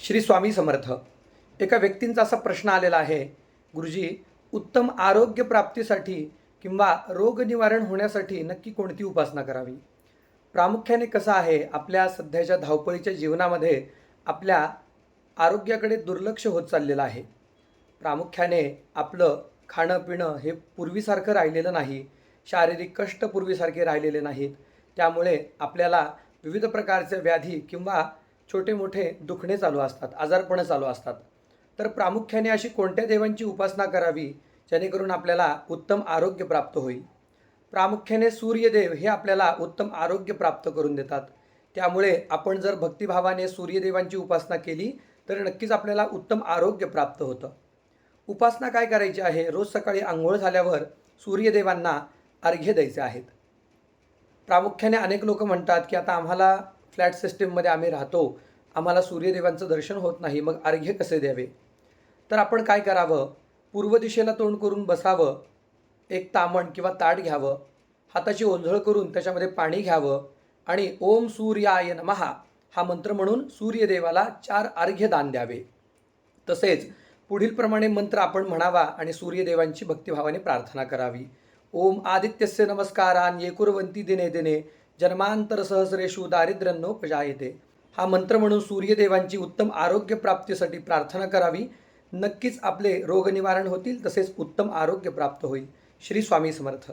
श्री स्वामी समर्थ एका व्यक्तींचा असा प्रश्न आलेला आहे गुरुजी उत्तम आरोग्य प्राप्तीसाठी किंवा रोग निवारण होण्यासाठी नक्की कोणती उपासना करावी? प्रामुख्याने कसं आहे आपल्या सध्याच्या धावपळीच्या जीवनामध्ये आपल्या आरोग्याकडे दुर्लक्ष होत चाललेलं आहे? प्रामुख्याने आपलं खाणं पिणं हे पूर्वीसारखं राहिलेलं नाही शारीरिक कष्ट पूर्वीसारखे राहिलेले नाहीत. त्यामुळे आपल्याला विविध प्रकारच्या व्याधी किंवा छोटे मोठे दुखणे चालू असतात आजारपणं चालू असतात. तर प्रामुख्याने अशी कोणत्या देवांची उपासना करावी जेणेकरून आपल्याला उत्तम आरोग्य प्राप्त होईल? प्रामुख्याने सूर्यदेव हे आपल्याला उत्तम आरोग्य प्राप्त करून देतात. त्यामुळे आपण जर भक्तिभावाने सूर्यदेवांची उपासना केली तर नक्कीच आपल्याला उत्तम आरोग्य प्राप्त होतं. उपासना काय करायची आहे? रोज सकाळी आंघोळ झाल्यावर सूर्यदेवांना अर्घ्य द्यायचे आहेत. प्रामुख्याने अनेक लोक म्हणतात की आता आम्हाला फ्लॅट सिस्टीममध्ये आम्ही राहतो. आम्हाला सूर्यदेवांचं दर्शन होत नाही मग अर्घ्य कसे द्यावे? तर आपण काय करावं? पूर्व दिशेला तोंड करून बसावं. एक तामण किंवा ताट घ्यावं. हाताची ओंझळ करून त्याच्यामध्ये पाणी घ्यावं. आणि ओम सूर्याय नमहा हा मंत्र म्हणून सूर्यदेवाला चार अर्घ्य दान द्यावे. तसेच पुढीलप्रमाणे मंत्र आपण म्हणावा आणि सूर्यदेवांची भक्तिभावाने प्रार्थना करावी. ओम आदित्यस्य नमस्कारान ये कुर्वंती दिने दिने. जन्मांतर सहस्रेषु दारिद्र्यन्नोपजायते हा मंत्र म्हणून सूर्यदेवांची उत्तम आरोग्य प्राप्तीसाठी प्रार्थना करावी. नक्कीच आपले रोगनिवारण होतील तसेच उत्तम आरोग्य प्राप्त होईल. श्री स्वामी समर्थ.